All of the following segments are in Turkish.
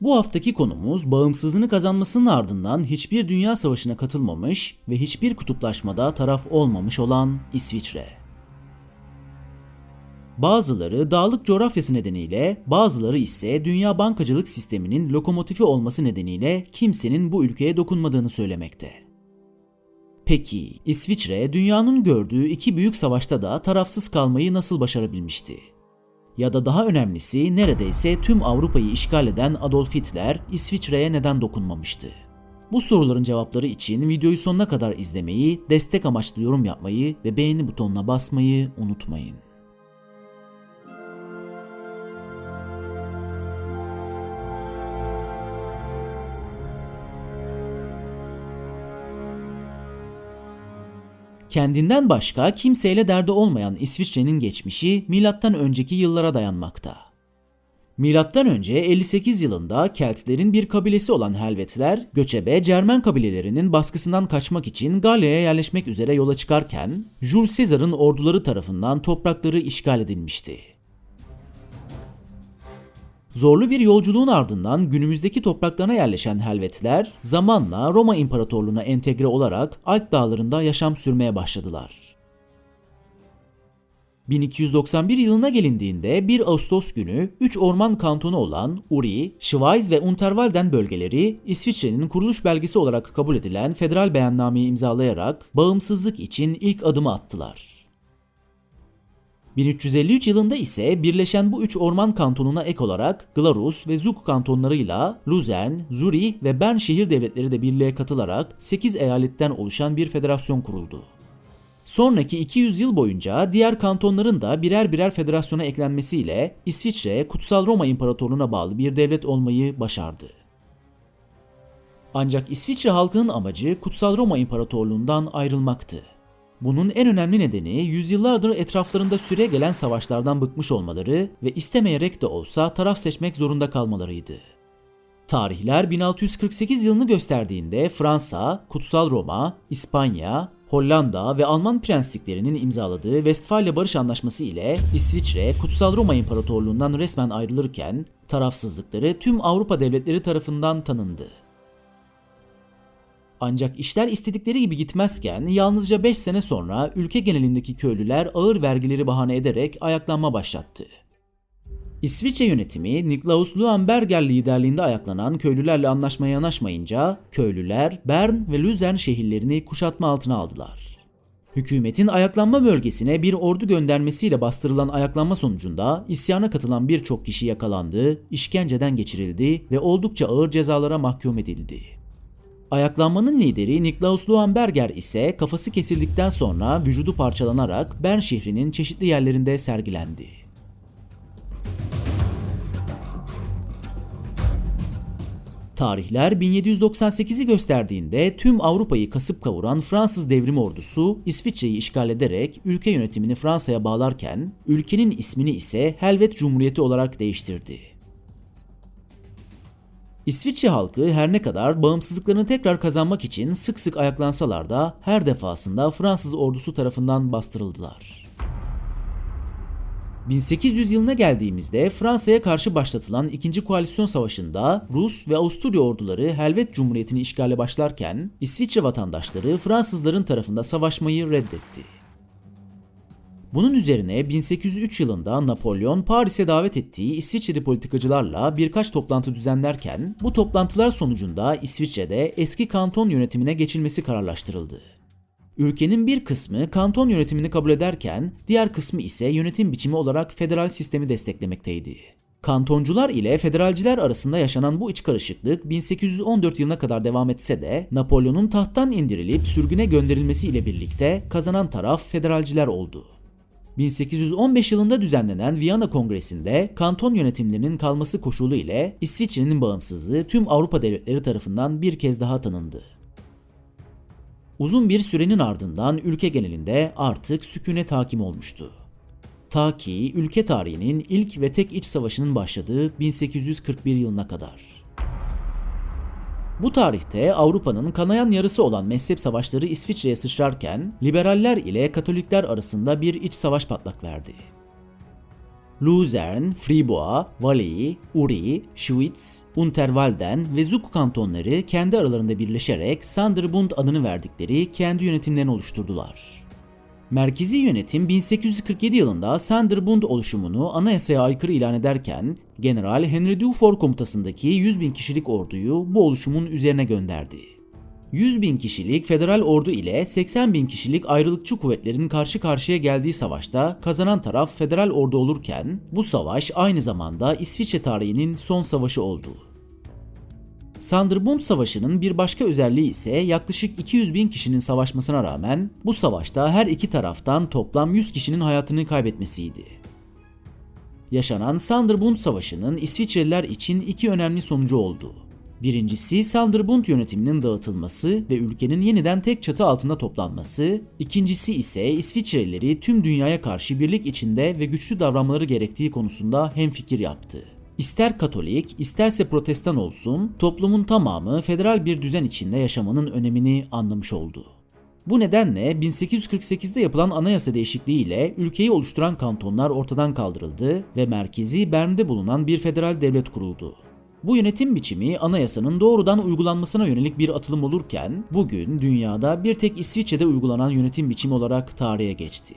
Bu haftaki konumuz bağımsızlığını kazanmasının ardından hiçbir dünya savaşına katılmamış ve hiçbir kutuplaşmada taraf olmamış olan İsviçre. Bazıları dağlık coğrafyası nedeniyle, bazıları ise dünya bankacılık sisteminin lokomotifi olması nedeniyle kimsenin bu ülkeye dokunmadığını söylemekte. Peki İsviçre dünyanın gördüğü iki büyük savaşta da tarafsız kalmayı nasıl başarabilmişti? Ya da daha önemlisi neredeyse tüm Avrupa'yı işgal eden Adolf Hitler İsviçre'ye neden dokunmamıştı? Bu soruların cevapları için videoyu sonuna kadar izlemeyi, destek amaçlı yorum yapmayı ve beğeni butonuna basmayı unutmayın. Kendinden başka kimseyle derdi olmayan İsviçre'nin geçmişi milattan önceki yıllara dayanmakta. Milattan önce 58 yılında Keltlerin bir kabilesi olan Helvetler, göçebe Cermen kabilelerinin baskısından kaçmak için Galya'ya yerleşmek üzere yola çıkarken, Jules Caesar'ın orduları tarafından toprakları işgal edilmişti. Zorlu bir yolculuğun ardından günümüzdeki topraklarına yerleşen Helvetler zamanla Roma İmparatorluğu'na entegre olarak Alp dağlarında yaşam sürmeye başladılar. 1291 yılına gelindiğinde 1 Ağustos günü 3 orman kantonu olan Uri, Schweiz ve Unterwalden bölgeleri İsviçre'nin kuruluş belgesi olarak kabul edilen federal beyannameyi imzalayarak bağımsızlık için ilk adımı attılar. 1353 yılında ise birleşen bu üç orman kantonuna ek olarak Glarus ve Zug kantonlarıyla Luzern, Zürih ve Bern şehir devletleri de birliğe katılarak 8 eyaletten oluşan bir federasyon kuruldu. Sonraki 200 yıl boyunca diğer kantonların da birer birer federasyona eklenmesiyle İsviçre Kutsal Roma İmparatorluğu'na bağlı bir devlet olmayı başardı. Ancak İsviçre halkının amacı Kutsal Roma İmparatorluğu'ndan ayrılmaktı. Bunun en önemli nedeni yüzyıllardır etraflarında süre gelen savaşlardan bıkmış olmaları ve istemeyerek de olsa taraf seçmek zorunda kalmalarıydı. Tarihler 1648 yılını gösterdiğinde Fransa, Kutsal Roma, İspanya, Hollanda ve Alman prensliklerinin imzaladığı Westfalia Barış Anlaşması ile İsviçre, Kutsal Roma İmparatorluğundan resmen ayrılırken tarafsızlıkları tüm Avrupa devletleri tarafından tanındı. Ancak işler istedikleri gibi gitmezken yalnızca 5 sene sonra ülke genelindeki köylüler ağır vergileri bahane ederek ayaklanma başlattı. İsviçre yönetimi Niklaus Luenberger liderliğinde ayaklanan köylülerle anlaşmaya yanaşmayınca köylüler Bern ve Luzern şehirlerini kuşatma altına aldılar. Hükümetin ayaklanma bölgesine bir ordu göndermesiyle bastırılan ayaklanma sonucunda isyana katılan birçok kişi yakalandı, işkenceden geçirildi ve oldukça ağır cezalara mahkum edildi. Ayaklanmanın lideri Niklaus Luenberger ise kafası kesildikten sonra vücudu parçalanarak Bern şehrinin çeşitli yerlerinde sergilendi. Tarihler 1798'i gösterdiğinde tüm Avrupa'yı kasıp kavuran Fransız devrim ordusu İsviçre'yi işgal ederek ülke yönetimini Fransa'ya bağlarken ülkenin ismini ise Helvet Cumhuriyeti olarak değiştirdi. İsviçre halkı her ne kadar bağımsızlıklarını tekrar kazanmak için sık sık ayaklansalar da her defasında Fransız ordusu tarafından bastırıldılar. 1800 yılına geldiğimizde Fransa'ya karşı başlatılan 2. Koalisyon Savaşı'nda Rus ve Avusturya orduları Helvet Cumhuriyeti'ni işgale başlarken İsviçre vatandaşları Fransızların tarafında savaşmayı reddetti. Bunun üzerine 1803 yılında Napolyon Paris'e davet ettiği İsviçreli politikacılarla birkaç toplantı düzenlerken bu toplantılar sonucunda İsviçre'de eski kanton yönetimine geçilmesi kararlaştırıldı. Ülkenin bir kısmı kanton yönetimini kabul ederken diğer kısmı ise yönetim biçimi olarak federal sistemi desteklemekteydi. Kantoncular ile federalciler arasında yaşanan bu iç karışıklık 1814 yılına kadar devam etse de Napolyon'un tahttan indirilip sürgüne gönderilmesi ile birlikte kazanan taraf federalciler oldu. 1815 yılında düzenlenen Viyana Kongresi'nde kanton yönetimlerinin kalması koşulu ile İsviçre'nin bağımsızlığı tüm Avrupa devletleri tarafından bir kez daha tanındı. Uzun bir sürenin ardından ülke genelinde artık sükunet hakim olmuştu. Ta ki ülke tarihinin ilk ve tek iç savaşının başladığı 1841 yılına kadar. Bu tarihte Avrupa'nın kanayan yarısı olan mezhep savaşları İsviçre'ye sıçrarken liberaller ile Katolikler arasında bir iç savaş patlak verdi. Luzern, Fribourg, Valais, Uri, Schwyz, Unterwalden ve Zug kantonları kendi aralarında birleşerek Sonderbund adını verdikleri kendi yönetimlerini oluşturdular. Merkezi yönetim 1847 yılında Sonderbund oluşumunu anayasaya aykırı ilan ederken General Henry Dufour komutasındaki 100 bin kişilik orduyu bu oluşumun üzerine gönderdi. 100 bin kişilik federal ordu ile 80 bin kişilik ayrılıkçı kuvvetlerin karşı karşıya geldiği savaşta kazanan taraf federal ordu olurken bu savaş aynı zamanda İsviçre tarihinin son savaşı oldu. Sonderbund Savaşı'nın bir başka özelliği ise yaklaşık 200 bin kişinin savaşmasına rağmen bu savaşta her iki taraftan toplam 100 kişinin hayatını kaybetmesiydi. Yaşanan Sonderbund Savaşı'nın İsviçreliler için iki önemli sonucu oldu. Birincisi Sonderbund yönetiminin dağıtılması ve ülkenin yeniden tek çatı altında toplanması, ikincisi ise İsviçrelileri tüm dünyaya karşı birlik içinde ve güçlü davranmaları gerektiği konusunda hemfikir yaptı. İster Katolik, isterse Protestan olsun, toplumun tamamı federal bir düzen içinde yaşamanın önemini anlamış oldu. Bu nedenle 1848'de yapılan anayasa değişikliği ile ülkeyi oluşturan kantonlar ortadan kaldırıldı ve merkezi Bern'de bulunan bir federal devlet kuruldu. Bu yönetim biçimi anayasanın doğrudan uygulanmasına yönelik bir atılım olurken bugün dünyada bir tek İsviçre'de uygulanan yönetim biçimi olarak tarihe geçti.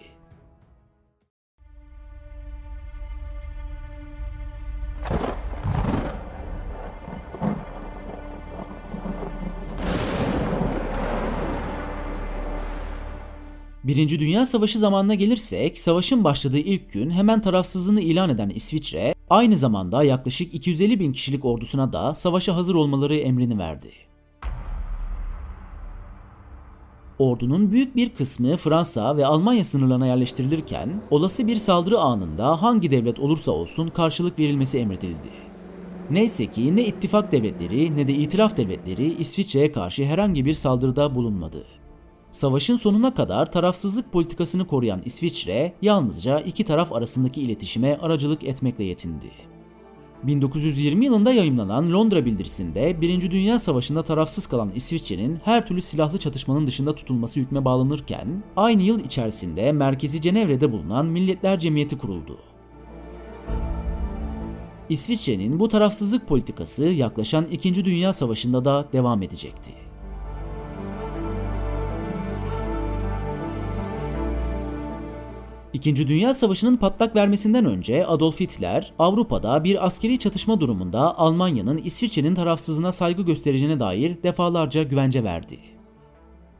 Birinci Dünya Savaşı zamanına gelirsek, savaşın başladığı ilk gün hemen tarafsızlığını ilan eden İsviçre, aynı zamanda yaklaşık 250 bin kişilik ordusuna da savaşa hazır olmaları emrini verdi. Ordunun büyük bir kısmı Fransa ve Almanya sınırlarına yerleştirilirken, olası bir saldırı anında hangi devlet olursa olsun karşılık verilmesi emredildi. Neyse ki ne ittifak devletleri ne de itiraf devletleri İsviçre'ye karşı herhangi bir saldırıda bulunmadı. Savaşın sonuna kadar tarafsızlık politikasını koruyan İsviçre yalnızca iki taraf arasındaki iletişime aracılık etmekle yetindi. 1920 yılında yayımlanan Londra bildirisinde 1. Dünya Savaşı'nda tarafsız kalan İsviçre'nin her türlü silahlı çatışmanın dışında tutulması hükme bağlanırken aynı yıl içerisinde merkezi Cenevre'de bulunan Milletler Cemiyeti kuruldu. İsviçre'nin bu tarafsızlık politikası yaklaşan 2. Dünya Savaşı'nda da devam edecekti. İkinci Dünya Savaşı'nın patlak vermesinden önce Adolf Hitler, Avrupa'da bir askeri çatışma durumunda Almanya'nın İsviçre'nin tarafsızlığına saygı göstereceğine dair defalarca güvence verdi.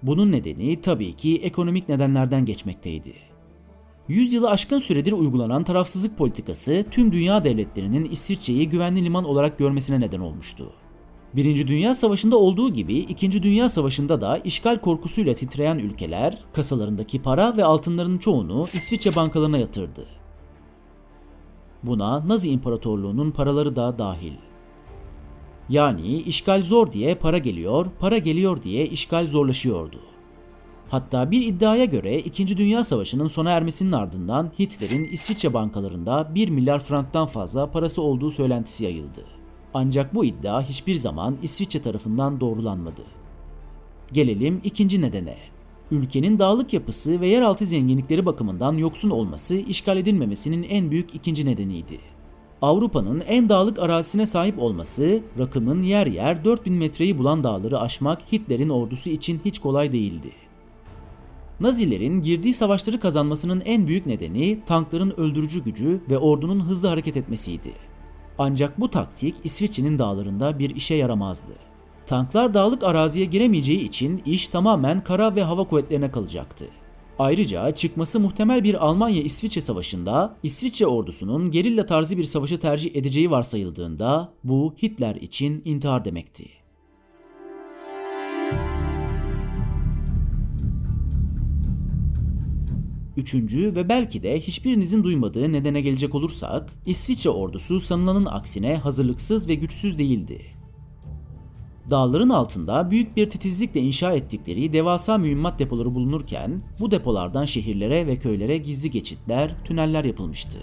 Bunun nedeni tabii ki ekonomik nedenlerden geçmekteydi. Yüzyılı aşkın süredir uygulanan tarafsızlık politikası tüm dünya devletlerinin İsviçre'yi güvenli liman olarak görmesine neden olmuştu. Birinci Dünya Savaşı'nda olduğu gibi İkinci Dünya Savaşı'nda da işgal korkusuyla titreyen ülkeler kasalarındaki para ve altınların çoğunu İsviçre bankalarına yatırdı. Buna Nazi İmparatorluğu'nun paraları da dahil. Yani işgal zor diye para geliyor, para geliyor diye işgal zorlaşıyordu. Hatta bir iddiaya göre 2. Dünya Savaşı'nın sona ermesinin ardından Hitler'in İsviçre bankalarında 1 milyar franktan fazla parası olduğu söylentisi yayıldı. Ancak bu iddia hiçbir zaman İsviçre tarafından doğrulanmadı. Gelelim ikinci nedene. Ülkenin dağlık yapısı ve yeraltı zenginlikleri bakımından yoksun olması işgal edilmemesinin en büyük ikinci nedeniydi. Avrupa'nın en dağlık arazisine sahip olması, rakımın yer yer 4000 metreyi bulan dağları aşmak Hitler'in ordusu için hiç kolay değildi. Nazilerin girdiği savaşları kazanmasının en büyük nedeni tankların öldürücü gücü ve ordunun hızlı hareket etmesiydi. Ancak bu taktik İsviçre'nin dağlarında bir işe yaramazdı. Tanklar dağlık araziye giremeyeceği için iş tamamen kara ve hava kuvvetlerine kalacaktı. Ayrıca çıkması muhtemel bir Almanya-İsviçre savaşında İsviçre ordusunun gerilla tarzı bir savaşı tercih edeceği varsayıldığında bu Hitler için intihar demekti. Üçüncü ve belki de hiçbirinizin duymadığı nedene gelecek olursak, İsviçre ordusu sanılanın aksine hazırlıksız ve güçsüz değildi. Dağların altında büyük bir titizlikle inşa ettikleri devasa mühimmat depoları bulunurken, bu depolardan şehirlere ve köylere gizli geçitler, tüneller yapılmıştı.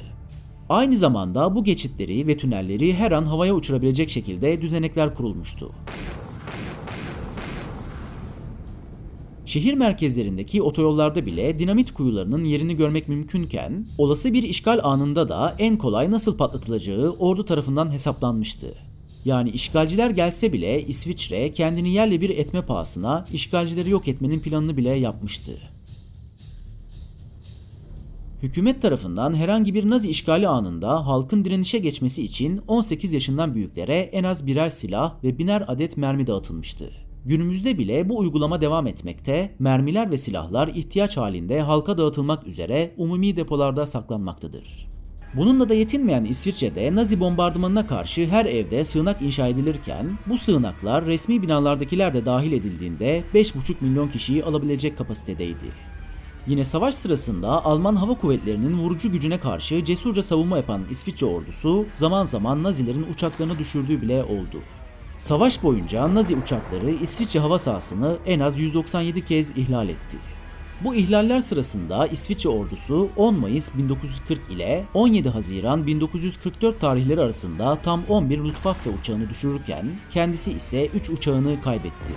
Aynı zamanda bu geçitleri ve tünelleri her an havaya uçurabilecek şekilde düzenekler kurulmuştu. Şehir merkezlerindeki otoyollarda bile dinamit kuyularının yerini görmek mümkünken, olası bir işgal anında da en kolay nasıl patlatılacağı ordu tarafından hesaplanmıştı. Yani işgalciler gelse bile İsviçre kendini yerle bir etme pahasına işgalcileri yok etmenin planını bile yapmıştı. Hükümet tarafından herhangi bir Nazi işgali anında halkın direnişe geçmesi için 18 yaşından büyüklere en az birer silah ve biner adet mermi dağıtılmıştı. Günümüzde bile bu uygulama devam etmekte, mermiler ve silahlar ihtiyaç halinde halka dağıtılmak üzere umumi depolarda saklanmaktadır. Bununla da yetinmeyen İsviçre'de Nazi bombardımanına karşı her evde sığınak inşa edilirken bu sığınaklar resmi binalardakiler de dahil edildiğinde 5,5 milyon kişiyi alabilecek kapasitedeydi. Yine savaş sırasında Alman Hava Kuvvetleri'nin vurucu gücüne karşı cesurca savunma yapan İsviçre ordusu zaman zaman Nazilerin uçaklarını düşürdüğü bile oldu. Savaş boyunca Nazi uçakları İsviçre hava sahasını en az 197 kez ihlal etti. Bu ihlaller sırasında İsviçre ordusu 10 Mayıs 1940 ile 17 Haziran 1944 tarihleri arasında tam 11 Luftwaffe uçağını düşürürken kendisi ise 3 uçağını kaybetti.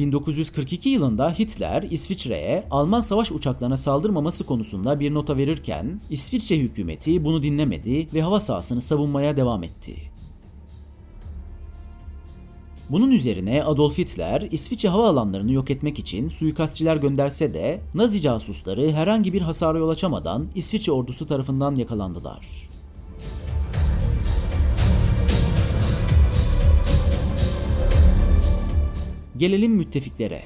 1942 yılında Hitler İsviçre'ye Alman savaş uçaklarına saldırmaması konusunda bir nota verirken İsviçre hükümeti bunu dinlemedi ve hava sahasını savunmaya devam etti. Bunun üzerine Adolf Hitler İsviçre havaalanlarını yok etmek için suikastçiler gönderse de Nazi casusları herhangi bir hasara yol açamadan İsviçre ordusu tarafından yakalandılar. Gelelim müttefiklere.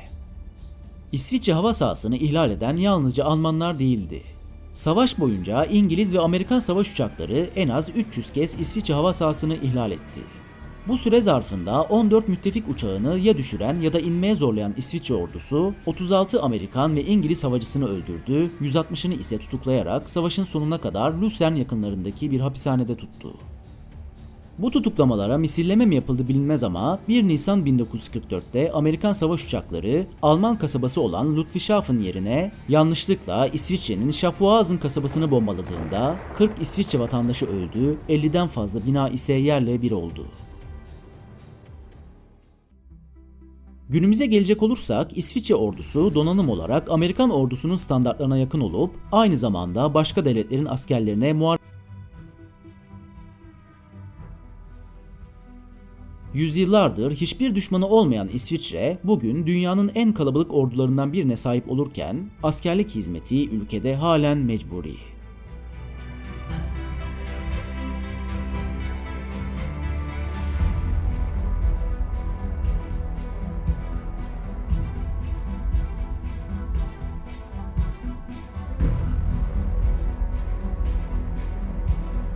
İsviçre hava sahasını ihlal eden yalnızca Almanlar değildi. Savaş boyunca İngiliz ve Amerikan savaş uçakları en az 300 kez İsviçre hava sahasını ihlal etti. Bu süre zarfında 14 müttefik uçağını ya düşüren ya da inmeye zorlayan İsviçre ordusu 36 Amerikan ve İngiliz havacısını öldürdü, 160'ını ise tutuklayarak savaşın sonuna kadar Lucerne yakınlarındaki bir hapishanede tuttu. Bu tutuklamalara misilleme mi yapıldı bilinmez ama 1 Nisan 1944'te Amerikan savaş uçakları Alman kasabası olan Ludwigshafen yerine yanlışlıkla İsviçre'nin Schaffhausen kasabasını bombaladığında 40 İsviçre vatandaşı öldü, 50'den fazla bina ise yerle bir oldu. Günümüze gelecek olursak İsviçre ordusu donanım olarak Amerikan ordusunun standartlarına yakın olup aynı zamanda başka devletlerin askerlerine muharebe Yüzyıllardır hiçbir düşmanı olmayan İsviçre bugün dünyanın en kalabalık ordularından birine sahip olurken askerlik hizmeti ülkede halen mecburi.